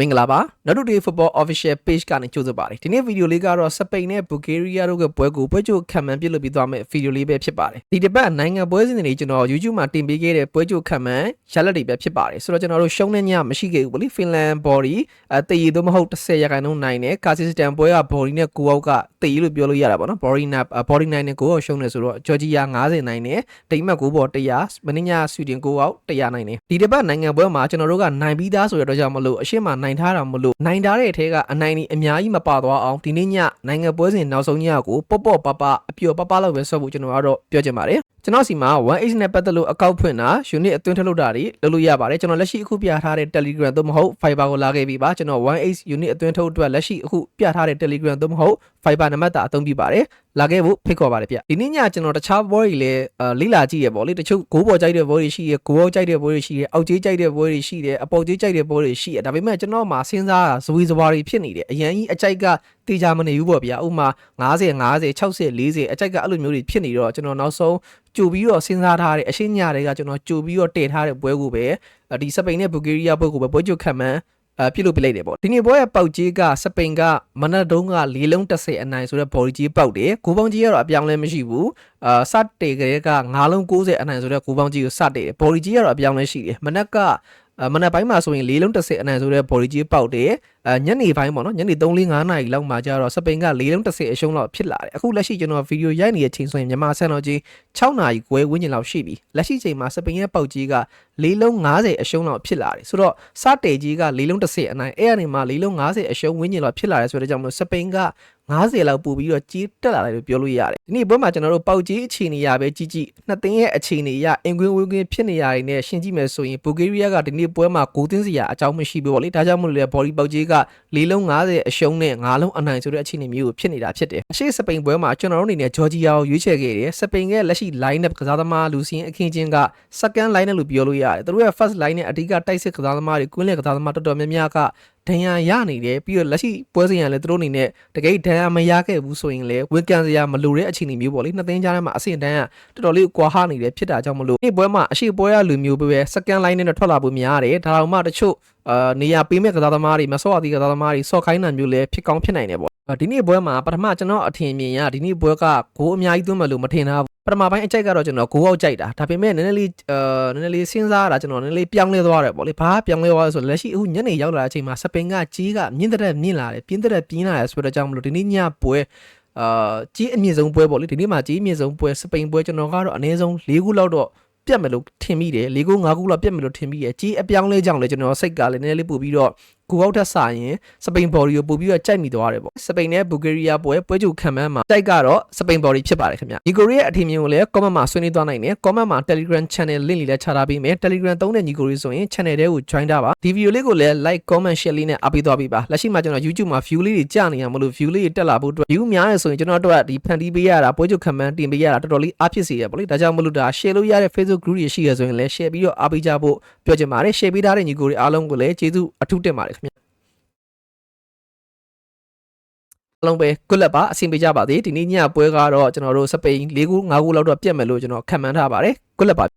မင်္ဂလာပါ Not Today Football Official Page ကနေကြိုဆိုပါတယ်ဒီနေ့ဗီဒီယိုလေးကတော့စပိန်နဲ့ဘူဂေးရီးယားတို့ကပွဲကိုပွဲကြိုခံမှန်းပြစ်လို့ပြီးသွားမယ့်ဗီဒီယိုလေးပဲဖြစ်ပါတယ်ဒီတစ်ပတ်နိုင်ငံပွဲစဉ်တွေကျွန်တော် YouTube မှာတင်ပေးခဲ့တဲ့ပွဲကြိုခံမှန်းရလက်တွေပဲဖြစ်ပါတယ်ဆိုတော့ကျွန်တော်တို့ရှုံးနေညမရှိခဲ့ဘူးဗောလေဖင်လန်ဘော်ဒီအဲတည်ရည်သို့မဟုတ်10ရာခိုင်နှုန်းနိုင်တယ်ကာစီစတန်ပွဲကဘော်ဒီနဲ့ကိုအောက်ကတည်ရည်လို့ပြောလို့ရတာပေါ့နော်ဘော်ဒီနာဘော်ဒီနိုင်နဲ့ကိုအောက်ရှုံးနေဆိုတော့ဂျော်ဂျီယာ90နိုင်တယ်ဒိမတ်ကိုဘော်100မင်းညဆွီဒင်ကိုအောက်100နိုင်တယ်ဒီတစ်ပတ်နိုင်ငံပွဲမှာကျွန်တော်တို့ကနိုင်ပြီးသားဆိုရတော့ကြောင့်မလို့အရှင်းမှာနိုင်ထားတာမလို့နိုင်ထားတဲ့အထက်ကအနိုင်ဒီအများကြီးမပါသွားအောင်ဒီနေ့ညနိုင်ငံပွဲစဉ်နောက်ဆုံးညကိုပေါ့ပေါ့ပပအပျော်ပပလောက်ပဲဆော့ဖို့ကျွန်တော်ကတော့ပြောချင်ပါတယ်ကျွန်တော်စီမှာ 1H နဲ့ပတ်သက်လို့အကောက်ဖွင့်တာ unit အသွင်းထုတ်လုပ်တာတွေလုပ်လို့ရပါတယ်ကျွန်တော်လက်ရှိအခုပြထားတဲ့ Telegram သို့မဟုတ် Fiber ကိုလာခဲ့ပြီပါကျွန်တော် 1H unit အသွင်းထုတ်အတွက်လက်ရှိအခုပြထားတဲ့ Telegram သို့မဟုတ် Fiber နံပါတ်တာအသုံးပြုပါတယ်လာခဲ့ဖို့ဖိတ်ခေါ်ပါတယ်ဗျဒီနေ့ညကျွန်တော်တခြားဘောတွေလည်းလိလာကြည့်ရပေါ့လေတချို့ဂိုးပေါ်ကြိုက်တဲ့ဘောတွေရှိရဂိုးအောက်ကြိုက်တဲ့ဘောတွေရှိရအောက်ကြီးကြိုက်တဲ့ဘောတွေရှိတယ်အပေါ်ကြီးကြိုက်တဲ့ဘောတွေရှိရဒါပေမဲ့ကျွန်တော်မှာစဉ်းစားတာဇဝေဇဝါတွေဖြစ်နေတယ်အရင်ကြီးအကြိုက်ကတေချာမနေဘူးပေါ့ဗျာဥမာ90 50 60 40အကြိုက်ကအဲ့လိုမျိုးတွေဖြစ်နေတော့ကျွန်တော်နောက်ဆုံးကြိုပြီးတော့စဉ်းစားထားတဲ့အရှင်းညတွေကကျွန်တော်ကြိုပြီးတော့တည်ထားတဲ့ပွဲကိုပဲဒီစပိန်နဲ့ဘူဂေးရီးယားပွဲကိုပဲပွဲချုပ်ခံမှန်းအပြစ်လို့ပြလိုက်တယ်ပေါ့ဒီနေ့ပွဲရဲ့ပေါက်ကြီးကစပိန်ကမနက်တုံးက၄လုံး30အနိုင်ဆိုတော့ဘော်ဒီကြီးပေါက်တယ်ကိုပေါင်းကြီးကတော့အပြောင်းလဲမရှိဘူးအာစတေကလေးက9လုံး90အနိုင်ဆိုတော့ကိုပေါင်းကြီးကိုစတေတယ်ဘော်ဒီကြီးကတော့အပြောင်းလဲရှိတယ်မနက်က မနက်ပိုင်းမှာဆိုရင်၄လုံး30အနိုင်ဆိုတော့ဘော်ဒီကြီးပေါက်တယ်အဲညနေပိုင်းပေါ့နော်ညနေ3 4 5နာရီလောက်မှာကျတော့စပိန်က၄လုံး30အရှုံးလောက်ဖြစ်လာတယ်အခုလက်ရှိကျွန်တော်ဗီဒီယိုရိုက်နေတဲ့ချိန်ဆိုရင်မြန်မာဆန်တော်ကြီး6နာရီခွဲဝန်းကျင်လောက်ရှိပြီလက်ရှိချိန်မှာစပိန်ရဲ့ပေါက်ကြီးက၄လုံး90အရှုံးလောက်ဖြစ်လာတယ်ဆိုတော့စတေကြီးက၄လုံး30အနိုင်အဲ့အနေမှာ၄လုံး90အရှုံးဝန်းကျင်လောက်ဖြစ်လာတယ်ဆိုတဲ့ကြောင့်မလို့စပိန်က90လောက်ပို့ပြီးတော့ကြီးတက်လာတယ်လို့ပြောလို့ရတယ် ဒီနေ့ပွဲမှာကျွန်တော်တို့ပေါက်ကြီးအခြေအနေရပဲကြီးကြီးနှစ်သင်းရဲ့အခြေအနေရအင်ကွင်းဝင်းကွင်းဖြစ်နေရတယ်နဲ့ရှင်းကြည့်မယ်ဆိုရင်ဘူဂေးရီးယားကဒီနေ့ပွဲမှာဂိုးသွင်းစရာအကြောင်းမရှိဘူးပေါ့လေဒါကြောင့်မလို့လေဘော်ဒီပေါက်ကြီးက၄လုံး90အရှုံးနဲ့၅လုံးအနိုင်ဆိုတဲ့အခြေအနေမျိုးကိုဖြစ်နေတာဖြစ်တယ်အရှိစပိန်ပွဲမှာကျွန်တော်တို့အနေနဲ့ဂျော်ဂျီယာကိုရွေးချယ်ခဲ့တယ်စပိန်ရဲ့လက်ရှိ line up ကစားသမားလူစင်းအခင်းချင်းက second line လို့ပြောလို့ရတယ်သူတို့ရဲ့ first line နဲ့အဓိကတိုက်စစ်ကစားသမားတွေကွင်းလက်ကစားသမားတော်တော်များများကဒဏ်ရာရနေတယ်ပြီးတော့လက်ရှိပွဲစဉ်ရလည်းသူတို့အနေနဲ့တကယ်ဒဏ်ရာမရခဲ့ဘူးဆိုရင်လည်းဝန်ကန်စရာမလိုတဲ့အခြေအနေမျိုးပေါ့လေနှစ်သိန်းကြားထဲမှာအဆင့်တန်းကတော်တော်လေးကွာဟနေတယ်ဖြစ်တာကြောင့်မလို့ဒီပွဲမှာအရှိပွဲရလူမျိုးပဲ second line နဲ့ထွက်လာဖို့များတယ်ဒါတော့မှတချို့အာနေရာပေးမဲ့ကစားသမားတွေမဆော့အသီးကစားသမားတွေဆော့ခိုင်းတာမျိုးလည်းဖြစ်ကောင်းဖြစ်နိုင်တယ်ပေါ့ဒီနေ့ပွဲမှာပထမကျွန်တော်အထင်မြင်ရဒီနေ့ပွဲကဂိုးအများကြီးသွင်းမယ်လို့မထင်တာပထမပိုင်းအကြိုက်ကတော့ကျွန်တော်ဂိုးအောက်ကြိုက်တာဒါပေမဲ့နည်းနည်းလေးအာနည်းနည်းလေးစဉ်းစားတာကျွန်တော်နည်းနည်းလေးပြောင်းလဲသွားတယ်ပေါ့လေဘာပြောင်းလဲသွားလဲဆိုလက်ရှိအခုညနေရောက်လာတဲ့အချိန်မှာစပင်ကကြီးကမြင့်တဲ့မြင့်လာတယ်ပြင်းတဲ့ပြင်းလာတယ်ဆိုတော့ကြောင့်မလို့ဒီနေ့ညပွဲ အာကြီးအမြင့်ဆုံးပွဲပေါ့လေဒီနေ့မှာကြီးအမြင့်ဆုံးပွဲစပိန်ပွဲကျွန်တော်ကတော့အနည်းဆုံး၄ခုလောက်တော့ပြတ်မယ်လို့ထင်မိတယ်၄ခု၅ခုလောက်ပြတ်မယ်လို့ထင်မိတယ်ကြီးအပြောင်းလဲကြောင့်လေကျွန်တော်စိတ်ကလည်းနည်းနည်းလေးပို့ပြီးတော့ ကိုအောက်ထက်ဆရင်စပိန်ဘော်ဒီကိုပို့ပြီးတော့ကြိုက်မိသွားတယ်ပေါ့စပိန်နဲ့ဘူဂေးရီးယားပွဲပွဲကြိုခံမှန်းမှာတိုက်ကတော့စပိန်ဘော်ဒီဖြစ်ပါတယ်ခင်ဗျညီကိုရီးရဲ့အထင်မြင်ကိုလည်း comment မှာဆွေးနွေးသွားနိုင်တယ် comment မှာ Telegram channel link လေးလည်းချထားပေးမယ် Telegram သုံးတဲ့ညီကိုရီးဆိုရင် channel တဲကို join တာပါဒီ video လေးကိုလည်း like comment share လေးနဲ့အားပေးသွားပေးပါလက်ရှိမှာကျွန်တော် YouTube မှာ view လေးတွေကြာနေရမလို့ view လေးတွေတက်လာဖို့အတွက် view များရဆိုရင်ကျွန်တော်တို့ကဒီဖန်တီးပေးရတာပွဲကြိုခံမှန်းတင်ပေးရတာတော်တော်လေးအားဖြစ်စေရပေါ့လေဒါကြောင့်မလို့ဒါ share လို့ရတဲ့ Facebook group တွေရှိရဆိုရင်လည်း share ပြီးတော့အားပေးကြဖို့ပြောချင်ပါတယ် share ပေးထားတဲ့ညီကိုရီအားလုံးကိုလည်းကျေးဇူးအထူးတင်ပါတယ် အလုံးပဲ good luck ပါအဆင်ပြေကြပါသေးဒီနေ့ညပွဲကတော့ကျွန်တော်တို့စပိန်၄ခု၅ခုလောက်တော့ပြတ်မယ်လို့ကျွန်တော်ခံမှန်းထားပါတယ် good luck ပါ